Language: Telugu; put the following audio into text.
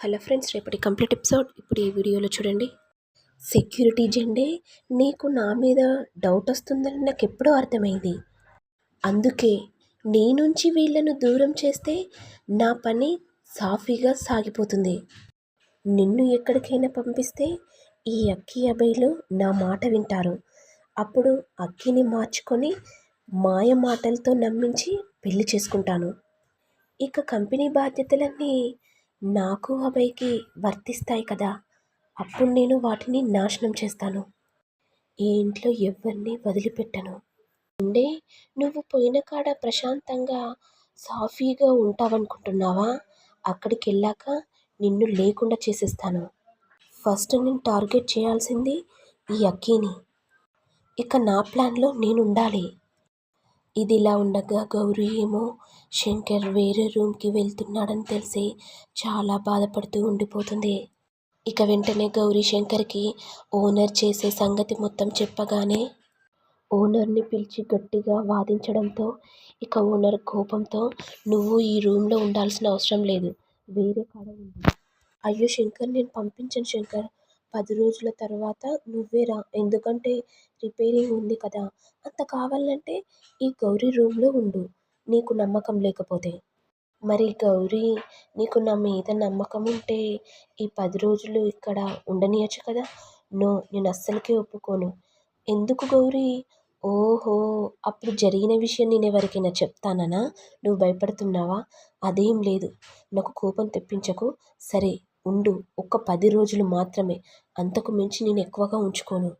హలో ఫ్రెండ్స్ రేపటి కంప్లీట్ ఎపిసోడ్. ఇప్పుడు ఈ వీడియోలో చూడండి. సెక్యూరిటీ జెండే నీకు నా మీద డౌట్ వస్తుందని నాకు ఎప్పుడో అర్థమైంది. అందుకే నీ నుంచి వీళ్ళను దూరం చేస్తే నా పని సాఫీగా సాగిపోతుంది. నిన్ను ఎక్కడికైనా పంపిస్తే ఈ అక్కి అబ్బాయిలు నా మాట వింటారు. అప్పుడు అక్కిని మార్చుకొని మాయ మాటలతో నమ్మించి పెళ్ళి చేసుకుంటాను. ఇక కంపెనీ బాధ్యతలన్నీ నాకు అభయ్కి వర్తిస్తాయి కదా అప్పుడు నేను వాటిని నాశనం చేస్తాను. ఈ ఇంట్లో ఎవరిని వదిలిపెట్టను. ఉండే నువ్వు పోయిన కాడ ప్రశాంతంగా సాఫీగా ఉంటావనుకుంటున్నావా? అక్కడికి వెళ్ళాక నిన్ను లేకుండా చేసేస్తాను. ఫస్ట్ నేను టార్గెట్ చేయాల్సింది ఈ అక్కీని. ఇక నా ప్లాన్లో నేను ఉండాలి ఇది ఇలా ఉండగా గౌరీ ఏమో శంకర్ వేరే రూమ్కి వెళ్తున్నాడని తెలిసి చాలా బాధపడుతూ ఉండిపోతుంది. ఇక వెంటనే గౌరీ శంకర్కి ఓనర్ చేసే సంగతి మొత్తం చెప్పగానే ఓనర్ని పిలిచి గట్టిగా వాదించడంతో ఇక ఓనర్ కోపంతో నువ్వు ఈ రూమ్లో ఉండాల్సిన అవసరం లేదు వేరే కాడ ఉంది అయ్యో శంకర్ నేను పంపించను శంకర్. పది రోజుల తర్వాత నువ్వే రా. ఎందుకంటే రిపేరింగ్ ఉంది కదా. అంత కావాలంటే ఈ గౌరీ రూమ్లో ఉండు. నీకు నమ్మకం లేకపోతే. మరి గౌరీ నీకు నా మీద నమ్మకం ఉంటే ఈ పది రోజులు ఇక్కడ ఉండనియచ్చు కదా. నో నేను అస్సలకే ఒప్పుకోను. ఎందుకు గౌరీ? ఓహో అప్పుడు జరిగిన విషయం నేను ఎవరికైనా చెప్తానా నువ్వు భయపడుతున్నావా? అదేం లేదు. నాకు కోపం తెప్పించకు. సరే ఉండు. ఒక్క పది రోజులు మాత్రమే. అంతకు మించి నేను ఎక్కువగా ఉంచుకోను.